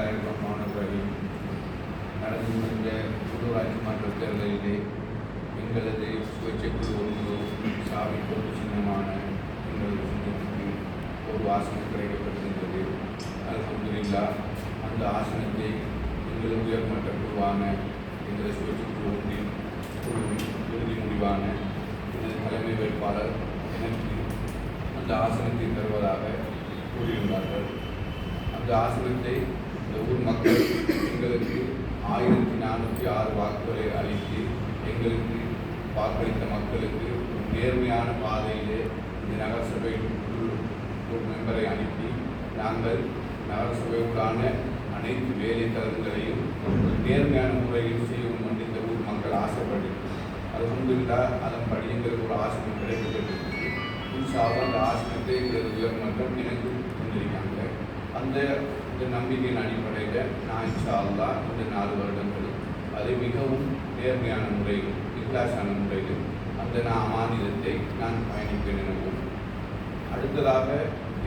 பிஸ்மில்லாஹிர் ரஹ்மானிர் ரஹீம் நடந்து முடிந்த உள்ளூராட்சி மன்ற தேர்தலிலே எங்களது சுயேட்சைக்குழு ஒன்று சாவி பொது சின்னமான எங்களது சின்னத்துக்கு ஒரு ஆசனம் கிடைக்கப்பட்டிருந்தது அல்ஹம்துலில்லா அந்த ஆசனத்தை எங்களது உயர்மட்ட குழுவான எங்களது சுயேட்சைக்குழு ஒன்றின் குழுவின் இறுதி முடிவான எனது தலைமை வேட்பாளர் எனக்கு அந்த ஆசனத்தை தருவதாக கூறியுள்ளார்கள் அந்த ஆசனத்தை இந்த ஊர் மக்கள் எங்களுக்கு ஆயிரத்தி நானூற்றி ஆறு வாக்குகளை அளித்து எங்களுக்கு வாக்களித்த மக்களுக்கு நேர்மையான பாதையிலே இந்த நகரசபை ஒரு மெம்பரை அனுப்பி நாங்கள் நகரசபையுடான அனைத்து வேலை தரங்களையும் நேர்மையான முறையில் செய்யவும் என்று இந்த ஊர் மக்கள் ஆசைப்பட்டு அல்ஹம்துலில்லா அதன்படி எங்களுக்கு ஒரு ஆசனம் கிடைக்கப்பட்டிருக்கு புதுசாக அந்த ஆசிரியத்தை எங்களுக்கு உயர்மன்றம் எனக்கு தந்திருக்காங்க அந்த இந்த நம்பிக்கையின் அடிப்படையில் நான் இன்ஷா இந்த நாலு வருடங்கள் அது மிகவும் நேர்மையான முறையில் இக்லாசான முறையில் அந்த நான் மாநிலத்தை நான் பயணிப்பேன் எனவும் அடுத்ததாக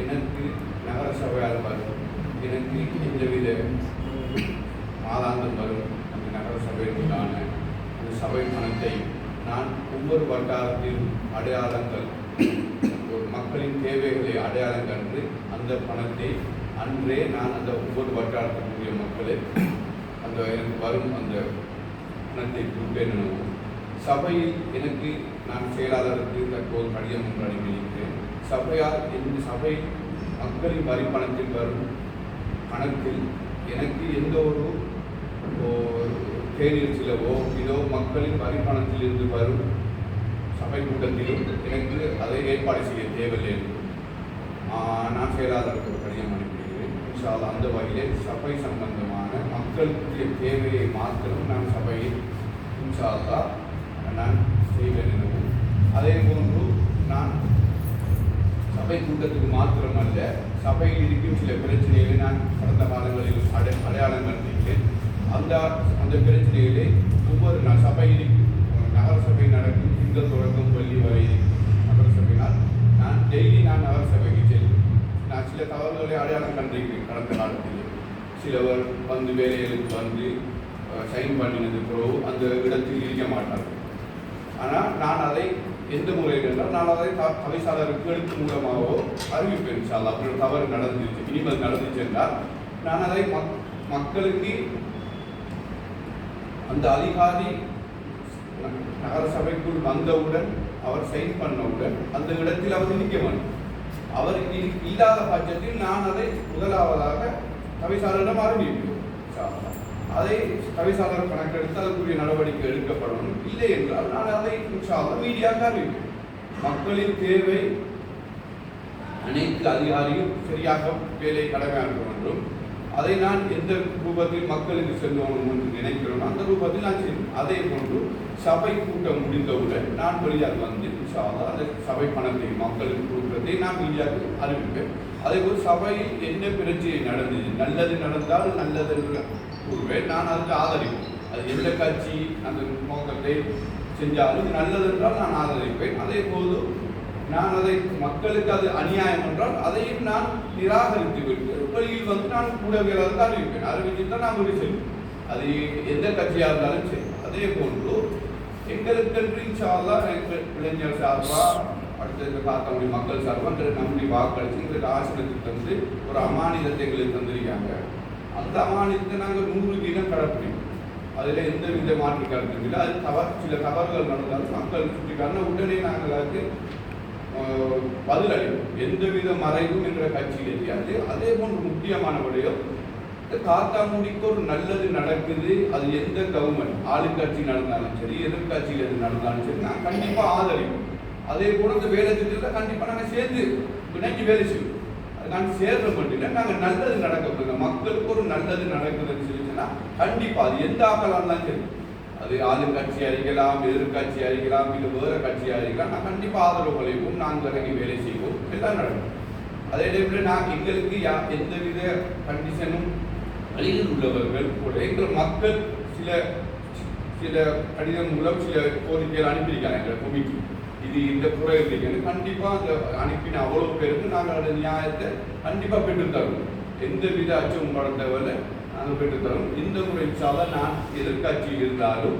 எனக்கு நகர சபையால் வரும் எனக்கு எந்தவித மாதாந்தம் வரும் அந்த நகர சபையினுடான அந்த சபை பணத்தை நான் ஒவ்வொரு வட்டாரத்தில் அடையாளங்கள் ஒரு மக்களின் தேவைகளை அடையாளம் கண்டு அந்த பணத்தை அன்றே நான் அந்த ஒவ்வொரு வட்டாரத்துக்குரிய மக்களை அந்த எனக்கு வரும் அந்த பணத்தை கொடுப்பேன் எனவும் சபையில் எனக்கு நான் செயலாளருக்கு தற்போது கடிதம் ஒன்று அனுப்பியிருக்கிறேன். சபையால் என் சபை மக்களின் வரி பணத்தில் வரும் பணத்தில் எனக்கு எந்த ஒரு ஓ- தேநீர் சிலவோ இதோ மக்களின் வரி பணத்திலிருந்து வரும் சபை கூட்டத்திலும் எனக்கு அதை ஏற்பாடு செய்ய தேவையில்லை என்று. நான் செயலாளருக்கு ஒரு கடிதம் அனுப்பியிருக்கிறேன். இன்ஷா அந்த வகையிலே சபை சம்பந்தமான மக்களுக்கு தேவையை மாத்திரம் நான் சபையில் இன்ஷா நான் செய்வேன் எனவும் அதே போன்று நான் சபை கூட்டத்துக்கு மாத்திரமல்ல சபையில் இருக்கும் சில பிரச்சனைகளை நான் கடந்த காலங்களில் அடை அடையாளம் கண்டிருக்கேன் அந்த அந்த பிரச்சனைகளை ஒவ்வொரு ந- சபையில் நகர சபை நடக்கும் திங்கள் தொடக்கம் பள்ளி வரை நகர சபையினால் நான் டெய்லி நான் நகர நான் சில தவறுகளை அடையாளம் கண்டிருக்கிறேன் கடந்த காலத்தில். சிலவர் வந்து வேலைகளுக்கு வந்து சைன் பண்ணினது பிறகு அந்த இடத்தில் இருக்க மாட்டார்கள். ஆனால் நான் அதை எந்த முறையில் என்றால் நான் அதை த- தவிசாளருக்கு எழுத்து மூலமாகவோ அறிவிப்பேன் சார் அப்படி தவறு நடந்துச்சு இனிமேல் நடந்துச்சு என்றால் நான் அதை மக் மக்களுக்கு அந்த அதிகாரி நகரசபைக்குள் வந்தவுடன் அவர் சைன் பண்ணவுடன் அந்த இடத்தில் அவர் நிற்க மாட்டார். அவர் இல்லாத பட்சத்தில் நான் அதை முதலாவதாக தவிசாளரிடம் அறிவிப்பேன். அதை தவிசாளர் கணக்கெடுத்து அதற்குரிய நடவடிக்கை எடுக்கப்படும். இல்லை என்றால் நான் அதை இன்ஷா மீடியாக மீடியாவுக்கு அறிவிப்பேன். மக்களின் தேவை அனைத்து அதிகாரியும் சரியாக வேலை கடமையாற்ற வேண்டும். அதை நான் எந்த ரூபத்தில் மக்களுக்கு செல்லணும் என்று நினைக்கிறோம் அந்த ரூபத்தில் நான் செய்வேன் அதே போன்று சபை கூட்டம் முடிந்தவுடன் நான் வெளியாக வந்து இன்ஷா அந்த சபை பணத்தை மக்களுக்கு கொடுக்கிறதை நான் வெளியாக அறிவிப்பேன். அதே போல் சபையில் என்ன பிரச்சனை நடந்தது நல்லது நடந்தால் நல்லது கூறுவேன் நான் அதுக்கு ஆதரிப்பேன். அது எந்த கட்சி அந்த நோக்கத்தை செஞ்சாலும் நல்லது என்றால் நான் ஆதரிப்பேன். அதே போது நான் அதை மக்களுக்கு அது அநியாயம் என்றால் அதையும் நான் நிராகரித்து விட்டு வெளியில் வந்து நான் ஊடகங்களுக்கு அறிவிப்பேன் அறிவிச்சு தான் நான் வெளியே செல்வேன். அது எந்த கட்சியாக இருந்தாலும் சரி. அதே போன்று எங்களுக்கு இன்ஷால்லா எங்கள் இளைஞர் சார்பா அடுத்த காத்தமுடி மக்கள் சார்பாக நம்பி வாக்களித்து எங்களுக்கு ஆசனத்துக்கு தந்து ஒரு அமானிதத்தை எங்களுக்கு தந்திருக்காங்க. அந்த அமானிதத்தை நாங்கள் நூறு தினம் கடைப்பிடிப்போம் அதில் எந்த வித மாற்று கருத்தும் இல்லை. அது தவறு சில தவறுகள் நடந்தாலும் மக்கள் சுட்டிக்காரன உடனே நாங்கள் அதுக்கு பதிலளிக்கும் எந்தவித மறைவும் என்ற கட்சி தெரியாது அதே போன்று முக்கியமான விடயம் இந்த காத்தாங்குடிக்கு ஒரு நல்லது நடக்குது அது எந்த கவர்மெண்ட் ஆளுங்கட்சி நடந்தாலும் சரி எதிர்கட்சியில் எது நடந்தாலும் சரி நான் கண்டிப்பாக ஆதரிப்போம் அதே போல இந்த வேலை திட்டத்தில் கண்டிப்பாக நாங்கள் சேர்ந்து இணைஞ்சு வேலை செய்வோம். அது நாங்கள் சேர்ற மட்டும் இல்லை நாங்கள் நல்லது நடக்க மக்களுக்கு ஒரு நல்லது நடக்குதுன்னு சொல்லிச்சுன்னா கண்டிப்பாக அது எந்த ஆக்களாக இருந்தாலும் சரி அது ஆளுங்கட்சி அறிக்கலாம் எதிர்கட்சி அறிக்கலாம் இல்லை வேறு கட்சி அறிக்கலாம் நான் கண்டிப்பாக ஆதரவு அளிப்போம் நாங்கள் இறங்கி வேலை செய்வோம். எல்லாம் நடக்கும். அதே டைமில் நான் எங்களுக்கு யா எந்தவித கண்டிஷனும் வழியில் உள்ளவர்கள் கூட எங்கள் மக்கள் சில சில கடிதம் மூலம் சில கோரிக்கைகள் அனுப்பியிருக்காங்க எங்களை குமிக்கு இது இந்த குறை இருக்கீங்கன்னு கண்டிப்பாக அந்த அனுப்பின அவ்வளோ பேருக்கு நாங்கள் அந்த நியாயத்தை கண்டிப்பாக பெற்று தருவோம் எந்த வித அச்சமும் பட நாங்கள் பெற்றுத்தரோம் இந்த முறை நான் எதிர்கட்சியில் இருந்தாலும்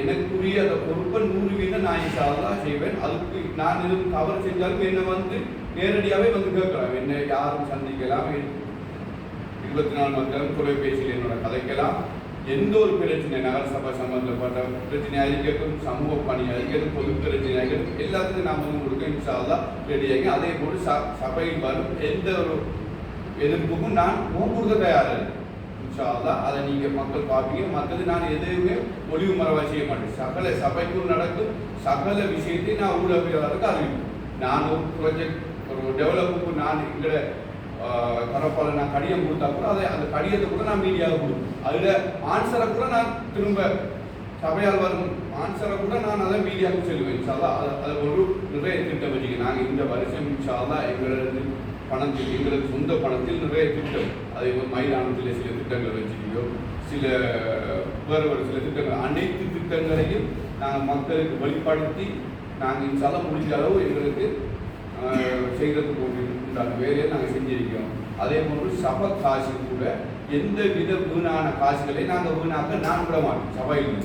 எனக்குரிய அந்த பொறுப்பை நூறு வீதம் நான் இன்ஷால்லா செய்வேன். அதுக்கு நான் எதுவும் தவறு செஞ்சாலும் என்னை வந்து நேரடியாகவே வந்து கேட்கலாம். என்னை யாரும் சந்திக்கலாம். இருபத்தி நாலு மக்களும் தொலைபேசியில் என்னோட கதைக்கலாம். எந்த ஒரு பிரச்சனை நகரசபை சம்பந்தப்பட்ட பிரச்சனை இருக்கட்டும் சமூக பணி இருக்கட்டும் பொது பிரச்சனை இருக்கட்டும் எல்லாத்துக்கும் நாம் வந்து கொடுக்க இன்ஷால்லா ரெடியாகி அதே போல் ச சபையில் வரும் எந்த ஒரு எதிர்ப்புக்கும் நான் முகம் தயாராக தயார் இன்ஷால்லா அதை நீங்கள் மக்கள் பார்ப்பீங்க. மற்றது நான் எதுவுமே ஒளிவு மறைவாக செய்ய மாட்டேன். சகல சபைக்குள் நடக்கும் சகல விஷயத்தை நான் ஊடகவியலாளருக்கு அறிவிப்பேன். நான் ஒரு ப்ராஜெக்ட் ஒரு டெவலப்புக்கு நான் எங்களை தரப்பால் நான் கடிதம் கொடுத்தா கூட அதை அந்த கடிதத்தை கூட நான் மீடியாவுக்கு கொடுப்பேன். அதில் ஆன்சரை கூட நான் திரும்ப சபையால் வரும் ஆன்சரை கூட நான் அதை மீடியாவுக்கு செல்வேன் இன்ஷால்லா அதை அதை ஒரு நிறைய திட்டம் வச்சுக்கேன் நாங்கள் இந்த வருஷம் இன்ஷால்லா எங்களது பணத்தில் எங்களுக்கு சொந்த பணத்தில் நிறைய திட்டம். அதே மாதிரி மைதானத்தில் சில திட்டங்கள் வச்சுக்கியோ சில வேறு ஒரு சில திட்டங்கள் அனைத்து திட்டங்களையும் நாங்கள் மக்களுக்கு வழிப்படுத்தி நாங்கள் இன்ஷால்லா முடிஞ்ச அளவு எங்களுக்கு செய்கிறதுக்கு உண்டான வேலையை நாங்கள் செஞ்சிருக்கிறோம். அதே போன்று சப காசு கூட எந்த வித வீணான காசுகளை நாங்கள் வீணாக்க நான் விட மாட்டோம். சபையில்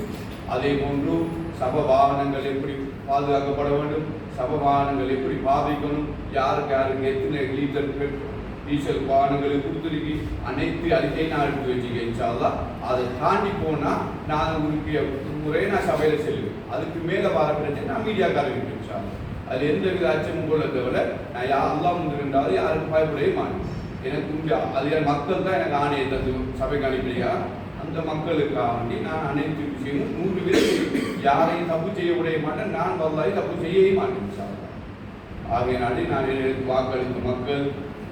அதே போன்று சப வாகனங்கள் எப்படி பாதுகாக்கப்பட வேண்டும். சப வாகனங்கள் எப்படி பாதிக்கணும் யாருக்கு யாருக்கு எத்தனை லிட்டர் டீசல் வாகனங்களை கொடுத்துருக்கி? அனைத்து அறிக்கையும் நான் எடுத்து வச்சுக்கேன் இன்ஷால்லா அதை தாண்டி போனால் நான் உருப்பிய முறையை நான் சபையில் செல்லுவேன். அதுக்கு மேலே வர பிரச்சனை நான் மீடியாக்காரங்க இன்ஷால்லா அது எந்த வித அச்சமும் கொள்ள தவிர நான் யாரெல்லாம் முந்திருந்தாலும் யாருக்கும் பயப்படவே மாட்டேன். எனக்கு உங்க அது என் மக்கள் தான் எனக்கு ஆணையை தந்து சபைக்கு அனுப்பியா அந்த மக்களுக்காக வேண்டி நான் அனைத்து விஷயமும் நூறு பேர் யாரையும் தப்பு செய்ய மாட்டேன். நான் வல்லாய் தப்பு செய்யவே மாட்டேன் சார். ஆகையினாலே நான் எனக்கு வாக்களித்த மக்கள்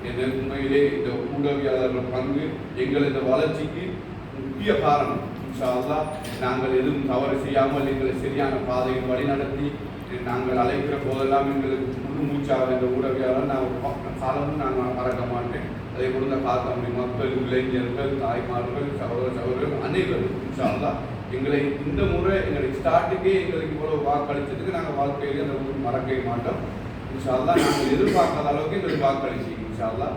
என் உண்மையிலே இந்த ஊடகவியாளர்கள் பங்கு எங்கள் இந்த வளர்ச்சிக்கு முக்கிய காரணம். இன்ஷா நாங்கள் எதுவும் தவறு செய்யாமல் எங்களை சரியான பாதையில் வழிநடத்தி நாங்கள் அழைக்கிற போதெல்லாம் எங்களுக்கு முழு மூச்சாக இந்த ஊடகவியாளர் நான் காலமும் நான் மறக்க மாட்டேன். அதே போல இந்த காத்தாமணி மக்கள் இளைஞர்கள் தாய்மார்கள் சகோதர சகோதரர்கள் அனைவரும் இன்ஷா எங்களை இந்த முறை எங்களுக்கு ஸ்டார்ட்டுக்கே எங்களுக்கு இவ்வளவு வாக்களிச்சதுக்கு நாங்கள் வாழ்க்கையிலே அந்த ஊர் மறக்கவே மாட்டோம். இன்ஷால்லா நாங்கள் எதிர்பார்க்காத அளவுக்கு எங்களுக்கு வாக்களிச்சு இன்ஷால்லா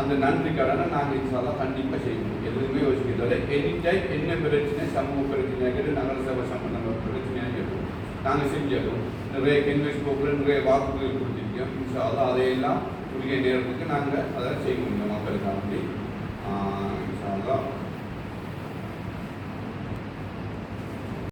அந்த நன்றி கடனை நாங்கள் இன்ஷால்லா கண்டிப்பாக செய்யணும் எதுவுமே யோசிக்கிறதில்ல எனி டைம் என்ன பிரச்சனை சமூக பிரச்சனைகள் நகர சபை பிரச்சனையாக இருக்கும் நாங்கள் செஞ்சிடும் நிறைய கென்வெஸ் போக்கில் நிறைய வாக்குறுதிகள் கொடுத்துருக்கோம். இன்ஷால்லா அதையெல்லாம் குறுகிய நேரத்துக்கு நாங்கள் அதை செய்ய முடியும் மக்களுக்காக வேண்டி இன்ஷால்லா